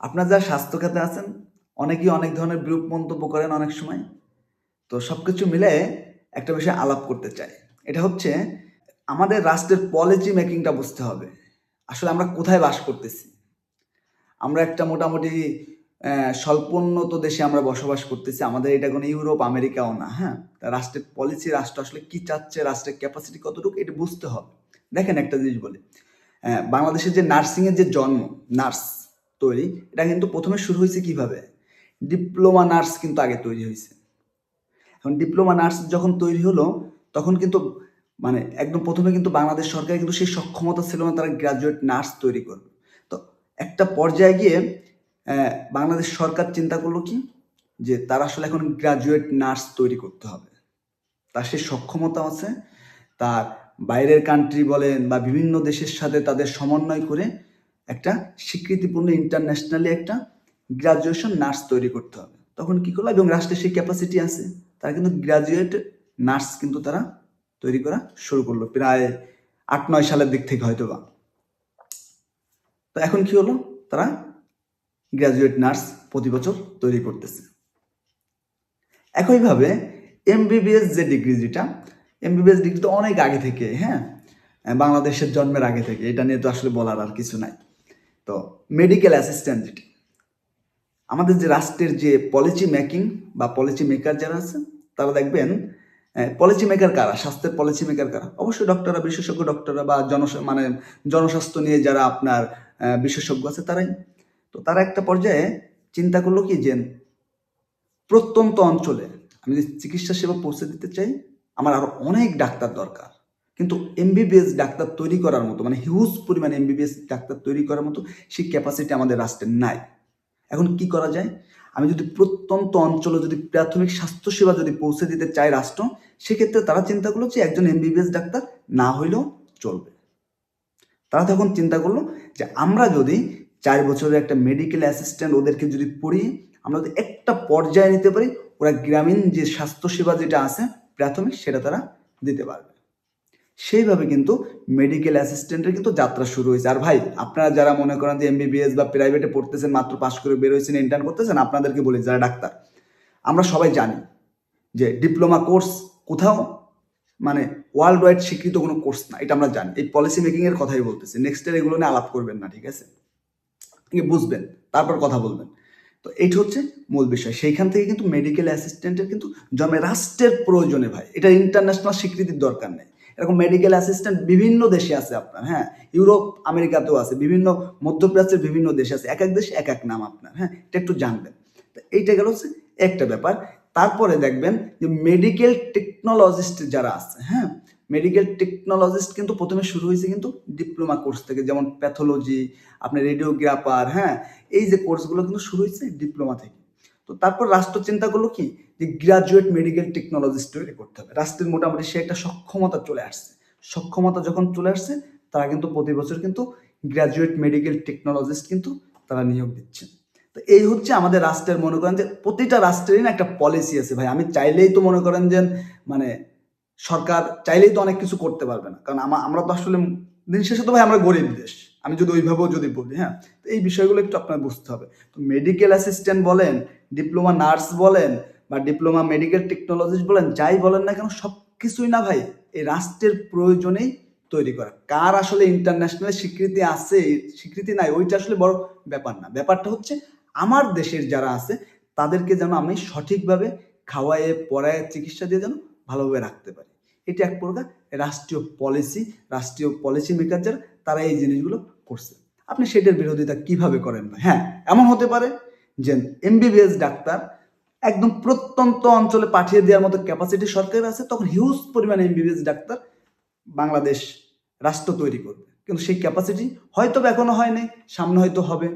আপনার যারা স্বাস্থ্য খাতে আছেন, অনেকেই অনেক ধরনের বিরূপ মন্তব্য করেন অনেক সময়। তো সব কিছু মিলে একটা বিষয় আলাপ করতে চাই। এটা হচ্ছে, আমাদের রাষ্ট্রের পলিসি মেকিংটা বুঝতে হবে। আসলে আমরা কোথায় বাস করতেছি? আমরা একটা মোটামুটি স্বল্পোন্নত দেশে আমরা বসবাস করতেছি। আমাদের এটা কোনো ইউরোপ, আমেরিকাও না হ্যাঁ? রাষ্ট্রের পলিসি রাষ্ট্র আসলে কি চাচ্ছে, রাষ্ট্রের ক্যাপাসিটি কতটুকু, এটা বুঝতে হবে। দেখেন একটা জিনিস বলি। বাংলাদেশের যে নার্সিংয়ের যে জন্ম নার্স তৈরি, এটা কিন্তু প্রথমে শুরু হয়েছে কীভাবে? ডিপ্লোমা নার্স কিন্তু আগে তৈরি হয়েছে। এখন ডিপ্লোমা নার্স যখন তৈরি হলো, তখন কিন্তু মানে একদম প্রথমে কিন্তু বাংলাদেশ সরকার কিন্তু সেই সক্ষমতা ছিল না তারা গ্রাজুয়েট নার্স তৈরি করবে। তো একটা পর্যায়ে গিয়ে বাংলাদেশ সরকার চিন্তা করল কি? যে তারা আসলে এখন গ্রাজুয়েট নার্স তৈরি করতে হবে। তার সেই সক্ষমতা আছে, তার বাইরের কান্ট্রি বলেন বা বিভিন্ন দেশের সাথে তাদের সমন্বয় করে একটা স্বীকৃতিপূর্ণ ইন্টারন্যাশনালি একটা গ্রাজুয়েশন নার্স তৈরি করতে হবে। তখন কি করল? এবং রাষ্ট্রের সেই ক্যাপাসিটি আছে, তারা কিন্তু গ্রাজুয়েট নার্স কিন্তু তারা তৈরি করা শুরু করল, প্রায় আট নয় সালের দিক থেকে হয়তো বা তো এখন কি হলো? তারা গ্রাজুয়েট নার্স প্রতি বছর তৈরি করতেছে। একইভাবে এমবিবিএস যে ডিগ্রি যেটা এমবিবিএস ডিগ্রি তো অনেক আগে থেকে হ্যাঁ? বাংলাদেশের জন্মের আগে থেকে, এটা নিয়ে তো আসলে বলার আর কিছু নাই। তো মেডিকেল অ্যাসিস্ট্যান্ট যেটা। আমাদের যে রাষ্ট্রের যে পলিসি মেকিং বা পলিসি মেকার যারা আছে তারা দেখবেন পলিসি মেকার কারা, স্বাস্থ্যের পলিসি মেকার কারা? অবশ্যই ডক্টররা বিশেষজ্ঞ ডক্টররা বা জন মানে জনস্বাস্থ্য নিয়ে যারা আপনার বিশেষজ্ঞ আছে, তারাই। তো তারা একটা পর্যায়ে চিন্তা করল কি যে, প্রত্যন্ত অঞ্চলে আমি যদি চিকিৎসা সেবা পৌঁছে দিতে চাই, আমার আরও অনেক ডাক্তার দরকার। কিন্তু এমবিবিএস ডাক্তার তৈরি করার মতো মানে হিউজ পরিমাণে এমবিবিএস ডাক্তার তৈরি করার মতো সেই ক্যাপাসিটি আমাদের রাষ্ট্রের নাই। এখন কি করা যায়? আমি যদি প্রত্যন্ত অঞ্চলে যদি প্রাথমিক স্বাস্থ্যসেবা যদি পৌঁছে দিতে চাই রাষ্ট্র, সেক্ষেত্রে তারা চিন্তা করল যে একজন এমবিবিএস ডাক্তার না হইলেও চলবে। তারা তখন চিন্তা করল যে আমরা যদি চার বছরের একটা মেডিকেল অ্যাসিস্ট্যান্ট ওদেরকে যদি পড়িয়ে আমরা যদি একটা পর্যায়ে নিতে পারি, ওরা গ্রামীণ যে স্বাস্থ্যসেবা যেটা আছে প্রাথমিক সেটা তারা দিতে পারবে। সেইভাবে কিন্তু মেডিকেল অ্যাসিস্ট্যান্টের কিন্তু যাত্রা শুরু হয়েছে। আর ভাই, আপনারা যারা মনে করেন যে এমবিবিএস বা প্রাইভেটে পড়তেছেন, মাত্র পাশ করে বের হয়েছেন ইন্টার্ন করতেছেন, আপনাদেরকে বলি, যারা ডাক্তার, আমরা সবাই জানি যে ডিপ্লোমা কোর্স কোথাও মানে ওয়ার্ল্ড ওয়াইড স্বীকৃত কোনো কোর্স না, এটা আমরা জানি। এই পলিসি মেকিং এর কথাই বলতেছি। নেক্সট ইয়ার এগুলো নিয়ে আলাপ করবেন না, ঠিক আছে? বুঝবেন, তারপর কথা বলবেন। তো এইটা হচ্ছে মূল বিষয়। সেইখান থেকে কিন্তু মেডিকেল অ্যাসিস্ট্যান্টের কিন্তু জন্মে রাষ্ট্রের প্রয়োজনে ভাই, এটা ইন্টারন্যাশনাল স্বীকৃতির দরকার নেই। এরকম মেডিকেল অ্যাসিস্ট্যান্ট বিভিন্ন দেশে আছে আপনার হ্যাঁ? ইউরোপ, আমেরিকাতেও আছে, বিভিন্ন মধ্যপ্রাচ্যের বিভিন্ন দেশে আছে, এক এক দেশে এক এক নাম আপনার হ্যাঁ? এটা একটু জানবেন। তো এইটা গেল হচ্ছে একটা ব্যাপার। তারপরে দেখবেন যে মেডিকেল টেকনোলজিস্ট যারা আছে হ্যাঁ? মেডিকেল টেকনোলজিস্ট কিন্তু প্রথমে শুরু হয়েছে কিন্তু ডিপ্লোমা কোর্স থেকে, যেমন প্যাথোলজি আপনার রেডিওগ্রাফার হ্যাঁ? এই যে কোর্সগুলো কিন্তু শুরু হয়েছে ডিপ্লোমা থেকে। তো তারপর রাষ্ট্র চিন্তা করল কি? যে গ্রাজুয়েট মেডিকেল টেকনোলজিস্ট তৈরি করতে হবে। রাষ্ট্রের মোটামুটি সে একটা সক্ষমতা চলে আসছে। সক্ষমতা যখন চলে আসছে, তারা কিন্তু প্রতি বছর কিন্তু গ্রাজুয়েট মেডিকেল টেকনোলজিস্ট কিন্তু তারা নিয়োগ দিচ্ছে। তো এই হচ্ছে আমাদের রাষ্ট্রের মনে করেন যে প্রতিটা রাষ্ট্রেরই না একটা পলিসি আছে ভাই। আমি চাইলেই তো মনে করেন যে মানে সরকার চাইলেই তো অনেক কিছু করতে পারবে না। কারণ আমা- আমরা তো আসলে দিন শেষে তো ভাই আমরা গরিব দেশ। আমি যদি ওইভাবেও যদি বলি হ্যাঁ? তো এই বিষয়গুলো একটু আপনার বুঝতে হবে। তো মেডিকেল অ্যাসিস্ট্যান্ট বলেন ডিপ্লোমা নার্স বলেন বা ডিপ্লোমা মেডিকেল টেকনোলজিস্ট বলেন, যাই বলেন না কেন সব কিছুই না ভাই, এই রাষ্ট্রের প্রয়োজনেই তৈরি করা। কার আসলে ইন্টারন্যাশনাল স্বীকৃতি আছে, স্বীকৃতি নাই, ওইটা আসলে বড় ব্যাপার না। ব্যাপারটা হচ্ছে, আমার দেশের যারা আছে, তাদেরকে যেন আমি সঠিকভাবে খাওয়ায়ে, পড়ায়, চিকিৎসা দিয়ে যেন ভালোভাবে রাখতে পারি। এটা এক প্রকার রাষ্ট্রীয় পলিসি রাষ্ট্রীয় পলিসি মেকার যারা, তারা এই জিনিসগুলো করছে। আপনি সেটার বিরোধিতা কীভাবে করেন হ্যাঁ এমন হতে পারে যে এমবিবিএস ডাক্তার একদম প্রত্যন্ত অঞ্চলে পাঠিয়ে দেওয়ার মতো ক্যাপাসিটি সরকারের আছে, তখন হিউজ পরিমাণে এমবিবিএস ডাক্তার বাংলাদেশ রাষ্ট্র তৈরি করবে। কিন্তু সেই ক্যাপাসিটি হয়তো এখনও হয়নি, সামনে হয়তো হবে।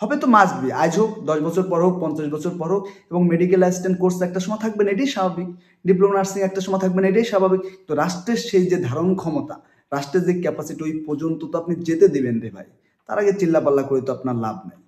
হবে তো মাস্ট বি আজ হোক, দশ বছর পর হোক, পঞ্চাশ বছর পর হোক, এবং মেডিকেল অ্যাসিস্ট্যান্ট কোর্স একটা সময় থাকবে না, এটাই স্বাভাবিক। ডিপ্লোমা নার্সিং একটা সময় থাকবে না, এটাই স্বাভাবিক। তো রাষ্ট্রের সেই যে ধারণ ক্ষমতা, রাষ্ট্রের যে ক্যাপাসিটি ওই পর্যন্ত তো আপনি যেতে দেবেন রে ভাই। তার আগে চিল্লাপাল্লা করে তো আপনার লাভ নেই।